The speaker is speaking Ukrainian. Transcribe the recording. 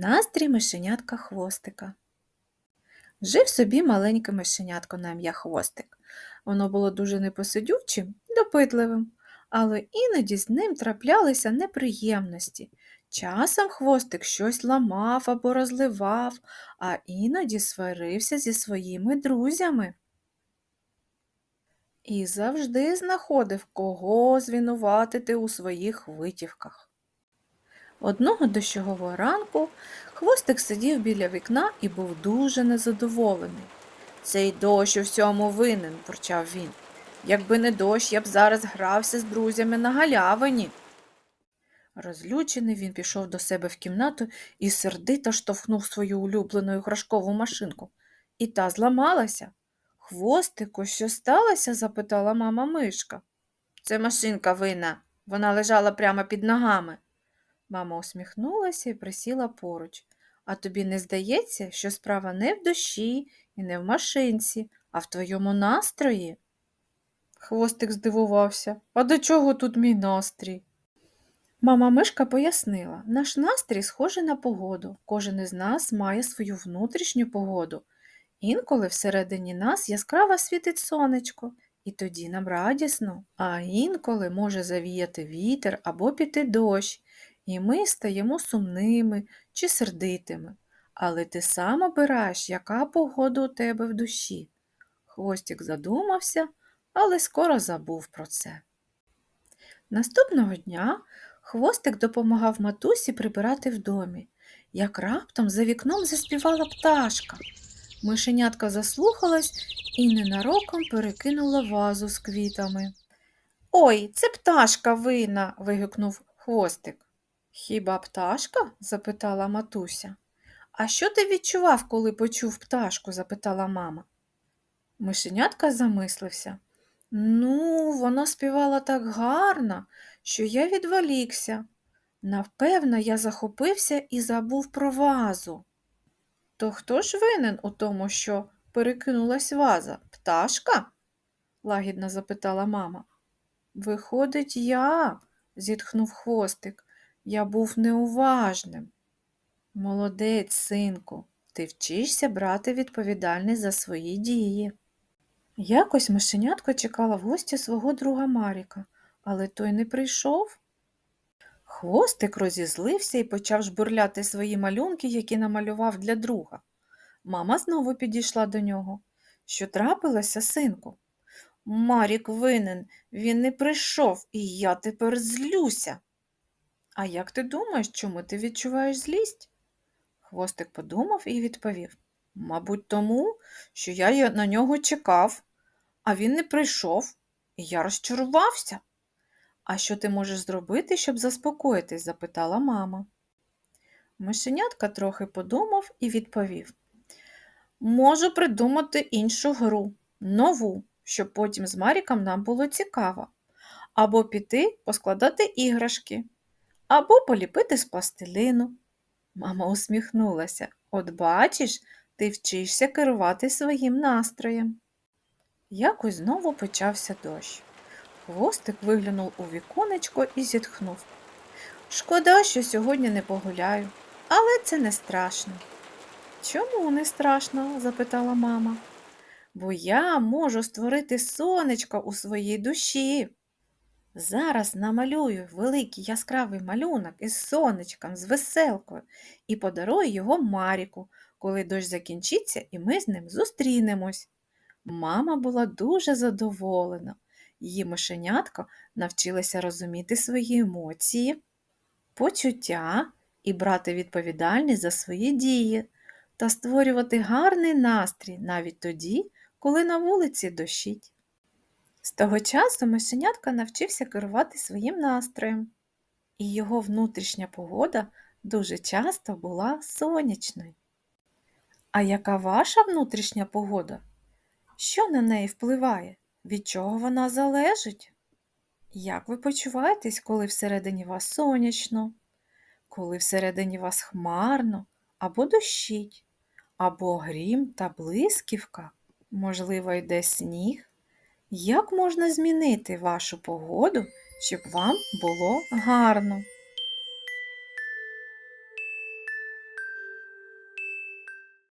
Настрій мишенятка хвостика. Жив собі маленьке мишенятко на ім'я хвостик. Воно було дуже непосидючим допитливим, але іноді з ним траплялися неприємності. Часом хвостик щось ламав або розливав, а іноді сварився зі своїми друзями. І завжди знаходив, кого звинуватити у своїх витівках. Одного дощового ранку хвостик сидів біля вікна і був дуже незадоволений. Цей дощ у всьому винен, бурчав він. Якби не дощ, я б зараз грався з друзями на галявині. Розлючений він пішов до себе в кімнату і сердито штовхнув свою улюблену іграшкову машинку. І та зламалася. Хвостику, що сталося? запитала мама мишка. Це машинка винна. Вона лежала прямо під ногами. Мама усміхнулася і присіла поруч. А тобі не здається, що справа не в душі і не в машинці, а в твоєму настрої? Хвостик здивувався. А до чого тут мій настрій? Мама Мишка пояснила, наш настрій схожий на погоду. Кожен із нас має свою внутрішню погоду. Інколи всередині нас яскраво світить сонечко, і тоді нам радісно, а інколи може завіяти вітер або піти дощ, і ми стаємо сумними чи сердитими. Але ти сам обираєш, яка погода у тебе в душі. Хвостик задумався, але скоро забув про це. Наступного дня хвостик допомагав матусі прибирати в домі, як раптом за вікном заспівала пташка. Мишенятка заслухалась і ненароком перекинула вазу з квітами. Ой, це пташка винна. вигукнув хвостик. Хіба пташка? запитала матуся. А що ти відчував, коли почув пташку? запитала мама. Мишенятка замислився. Ну, вона співала так гарно, що я відволікся. Напевно, я захопився і забув про вазу. То хто ж винен у тому, що перекинулась ваза? Пташка? лагідно запитала мама. Виходить, я, зітхнув хвостик. Я був неуважним. Молодець, синку, ти вчишся брати відповідальність за свої дії. Якось мишенятко чекала в гості свого друга Маріка, але той не прийшов. Хвостик розізлився і почав жбурляти свої малюнки, які намалював для друга. Мама знову підійшла до нього. Що трапилося, синку? Марік винен, він не прийшов, і я тепер злюся. А як ти думаєш, чому ти відчуваєш злість? Хвостик подумав і відповів Мабуть, тому, що я на нього чекав, а він не прийшов, і я розчарувався. А що ти можеш зробити, щоб заспокоїтись? запитала мама. Мишенятка трохи подумав і відповів Можу придумати іншу гру, нову, щоб потім з Маріком нам було цікаво, або піти поскладати іграшки або поліпити з пластилину. Мама усміхнулася. От бачиш, ти вчишся керувати своїм настроєм. Якось знову почався дощ. Хвостик виглянув у віконечко і зітхнув. Шкода, що сьогодні не погуляю, але це не страшно. Чому не страшно? запитала мама. Бо я можу створити сонечко у своїй душі. Зараз намалюю великий яскравий малюнок із сонечком, з веселкою і подарую його Маріку, коли дощ закінчиться і ми з ним зустрінемось. Мама була дуже задоволена. Її мишенятко навчилася розуміти свої емоції, почуття і брати відповідальність за свої дії та створювати гарний настрій навіть тоді, коли на вулиці дощить. З того часу мишенятка навчився керувати своїм настроєм, і його внутрішня погода дуже часто була сонячною. А яка ваша внутрішня погода? Що на неї впливає? Від чого вона залежить? Як ви почуваєтесь, коли всередині вас сонячно, коли всередині вас хмарно або дощить, або грім та блисківка, можливо, йде сніг? Як можна змінити вашу погоду, щоб вам було гарно?